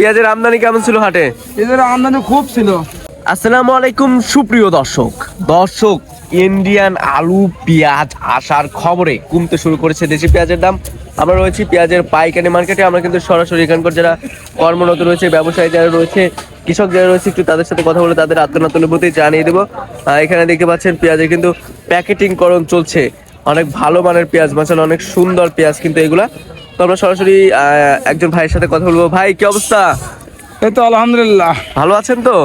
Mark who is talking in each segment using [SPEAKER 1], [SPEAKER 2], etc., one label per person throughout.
[SPEAKER 1] পেঁয়াজের আমদানি কেমন ছিল হাটে?
[SPEAKER 2] এদের আমদানি খুব ছিল।
[SPEAKER 1] আসসালামু আলাইকুম সুপ্রিয় দর্শক। দর্শক ইন্ডিয়ান আলু পেঁয়াজ আসার খবরে কমতে শুরু করেছে দেশি পেঁয়াজের দাম। আমরা রয়েছি পেঁয়াজের পাইকারি মার্কেটে। আমরা কিন্তু সরাসরি এখানকার যারা কর্মরত রয়েছে ব্যবসায়ী যারা রয়েছে কৃষক যারা রয়েছে একটু তাদের সাথে কথা বলে তাদের আত্মনাত অনুভূতি জানিয়ে দেবো। এখানে দেখতে পাচ্ছেন পেঁয়াজের কিন্তু প্যাকেটিং করণ চলছে। অনেক ভালো মানের পেঁয়াজ মাসাল অনেক সুন্দর পেঁয়াজ কিন্তু এগুলা। তো আমরা সরাসরি একজন ভাইয়ের সাথে কথা বলব। ভাই কি অবস্থা?
[SPEAKER 2] এই তো আলহামদুলিল্লাহ।
[SPEAKER 1] ভালো আছেন তো?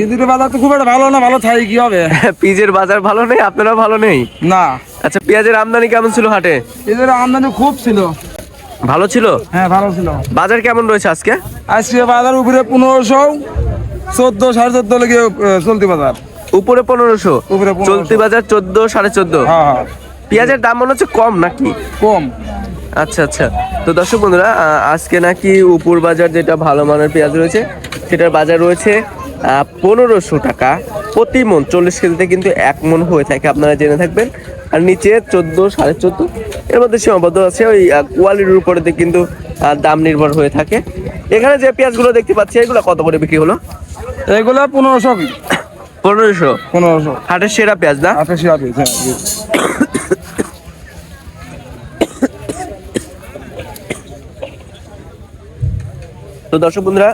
[SPEAKER 2] ঈদের বাজার তো খুব একটা ভালো না ভালো থাই কি হবে?
[SPEAKER 1] পিজের বাজার ভালো নেই আপনারা ভালো নেই?
[SPEAKER 2] না।
[SPEAKER 1] আচ্ছা পেঁয়াজের আমদানি কেমন ছিল হাটে?
[SPEAKER 2] এদের আমদানি খুব ছিল।
[SPEAKER 1] ভালো ছিল?
[SPEAKER 2] হ্যাঁ ভালো ছিল।
[SPEAKER 1] বাজার কেমন রয়েছে আজকে?
[SPEAKER 2] আজকে বাজার উপরে পনেরোশো চোদ্দ সাড়ে চোদ্দ লেগে চলতি বাজার।
[SPEAKER 1] উপরে পনেরোশো?
[SPEAKER 2] উপরে
[SPEAKER 1] চলতি বাজার চোদ্দ সাড়ে চোদ্দ?
[SPEAKER 2] হ্যাঁ হ্যাঁ।
[SPEAKER 1] পেঁয়াজের দাম মনে হচ্ছে কম নাকি?
[SPEAKER 2] কম।
[SPEAKER 1] আচ্ছা আচ্ছা। তো দর্শক বন্ধুরা আজকে নাকি উপর বাজার যেটা ভালো মানের পেঁয়াজ রয়েছে সেটার বাজার রয়েছে পনেরোশো টাকা প্রতি মন চল্লিশ কেজিতে কিন্তু এক মন হয়ে থাকে আপনারা জেনে থাকবেন। আর নিচে চোদ্দ সাড়ে চোদ্দ এর মধ্যে সীমাবদ্ধ আছে ওই কোয়ালিটির উপরে কিন্তু দাম নির্ভর হয়ে থাকে। এখানে যে পেঁয়াজগুলো দেখতে পাচ্ছি এগুলো কত করে বিক্রি হলো?
[SPEAKER 2] এগুলো পনেরোশো।
[SPEAKER 1] পনেরোশো?
[SPEAKER 2] পনেরোশো।
[SPEAKER 1] হাটের সেরা পেঁয়াজ না?
[SPEAKER 2] আঠাশি আঠাশ হ্যাঁ
[SPEAKER 1] তো দর্শক বন্ধুরা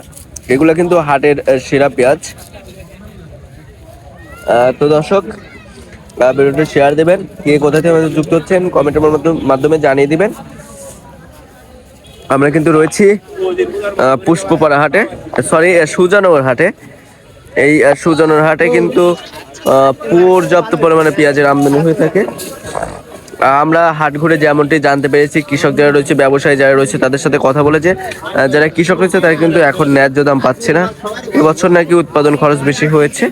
[SPEAKER 1] এগুলো কিন্তু হাটের সেরা পেঁয়াজ। তো দর্শক ভিডিওটা শেয়ার দেবেন কে কোথা থেকে যুক্ত হচ্ছেন কমেন্টের মাধ্যমে- জানিয়ে দিবেন। আমরা কিন্তু রয়েছি পুষ্পপাড়া হাটে সরি সুজানগর হাটে। এই আহ, সুজানগর হাটে কিন্তু পর্যাপ্ত পরিমাণে পেঁয়াজের আমদানি হয়ে থাকে। আমরা হাট ঘুরে যেমনটি জানতে পেরেছি, কৃষক যারা রয়েছে, ব্যবসায়ী যারা রয়েছে, তাদের সাথে কথা বলেছে। যারা কৃষক রয়েছে, তারা কিন্তু এখন ন্যায্য দাম পাচ্ছে না। এবছর নাকি উৎপাদন খরচ বেশি হয়েছে।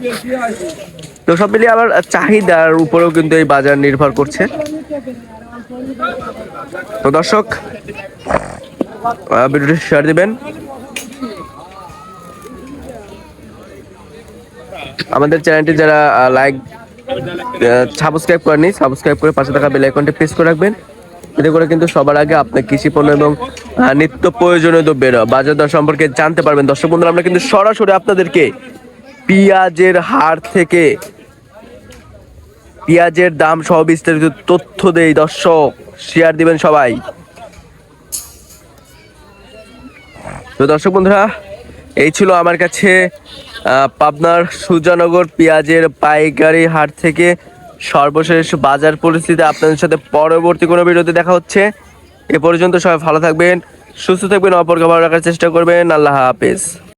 [SPEAKER 1] তো সব মিলিয়ে আবার চাহিদার উপরেও কিন্তু এই বাজার নির্ভর করছে। তো দর্শক ভিডিওটি শেয়ার দিবেন। আমাদের চ্যানেলটি যারা লাইক সাবস্ক্রাইব করেনি সাবস্ক্রাইব করে পাশে থাকা বেল আইকনটি প্রেস করে রাখবেন। এতে করে কিন্তু সবার আগে আপনার কৃষি পণ্য এবং নিত্য প্রয়োজনীয় দ্রব্যের বাজার দর সম্পর্কে জানতে পারবেন। দর্শক বন্ধুরা, আমরা কিন্তু সরাসরি আপনাদেরকে পেঁয়াজের হার থেকে পেঁয়াজের দাম সহ বিস্তারিত তথ্য দেই। দর্শক শেয়ার দিবেন সবাই। তো দর্শক বন্ধুরা, এই ছিল আমার কাছে পাবনার সুজানগর পেঁয়াজের পাইকারি হাট থেকে সর্বশেষ বাজার পরিস্থিতি আপনাদের সাথে পরবর্তী কোনো ভিডিওতে দেখা হচ্ছে। এ পর্যন্ত সবাই ভালো থাকবেন, সুস্থ থাকবেন, অপরকে ভালো রাখার চেষ্টা করবেন। আল্লাহ হাফেজ।